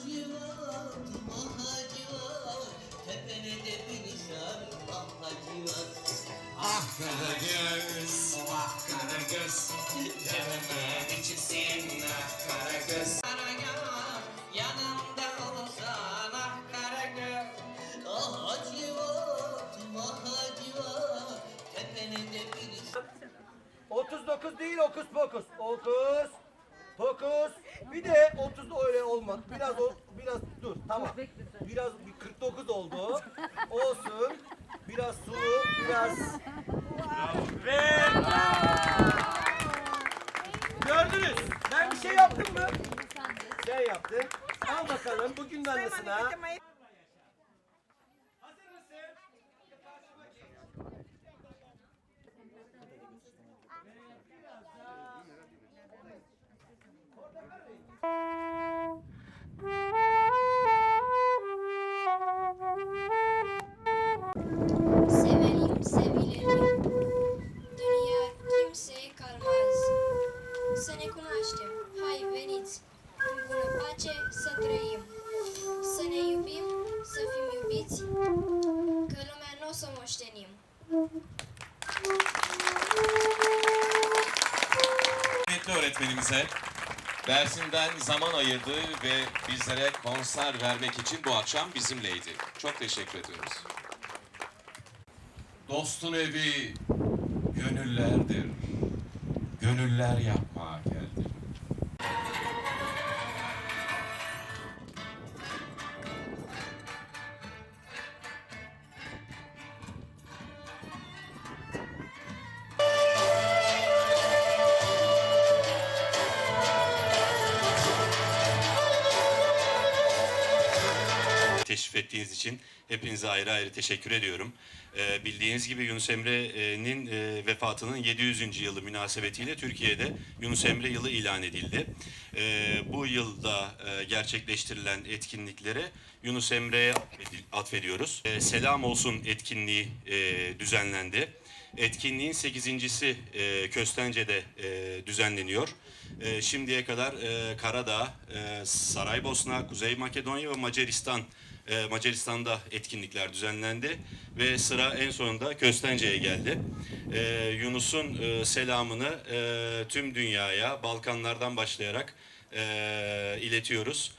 Hacivat, mahacivat, tepene de bir nişan, mahacivat. Ah Karagöz, ah Karagöz Canımın içisin ah Karagöz Karagöz, yanımda olsan ah Karagöz. Ah Hacivat, mahacivat, tepene de bir nişan. 39 değil okus pokus. Okus pokus. Bir de 30 öyle olmadı. Biraz o biraz dur tamam. Biraz bir 49 oldu. Olsun. Biraz sulu, biraz Gördünüz. Ben bir şey yaptım mı? Şey yaptım. Al bakalım bugün de anısına. Pace să trăim. Să ne iubim, să fim iubiți, că lumea nu o să moștenim. Kıymetli öğretmenimize dersinden zaman ayırdı ve bizlere konser vermek için bu akşam bizimleydi. Çok teşekkür ediyoruz. Dostun evi gönüllerdir. Gönüller yapmaya geldim. Teşrif ettiğiniz için hepinize ayrı ayrı teşekkür ediyorum. Ee, bildiğiniz gibi Yunus Emre'nin e, vefatının 700. yılı münasebetiyle Türkiye'de Yunus Emre yılı ilan edildi. Ee, bu yılda e, gerçekleştirilen etkinliklere Yunus Emre'ye atfedi- atfediyoruz. Ee, Selam olsun etkinliği e, düzenlendi. Etkinliğin sekizincisi e, Köstence'de e, düzenleniyor. E, şimdiye kadar e, Karadağ, e, Saraybosna, Kuzey Makedonya ve Macaristan e, Macaristan'da etkinlikler düzenlendi ve sıra en sonunda Köstence'ye geldi. E, Yunus'un e, selamını e, tüm dünyaya Balkanlardan başlayarak e, iletiyoruz.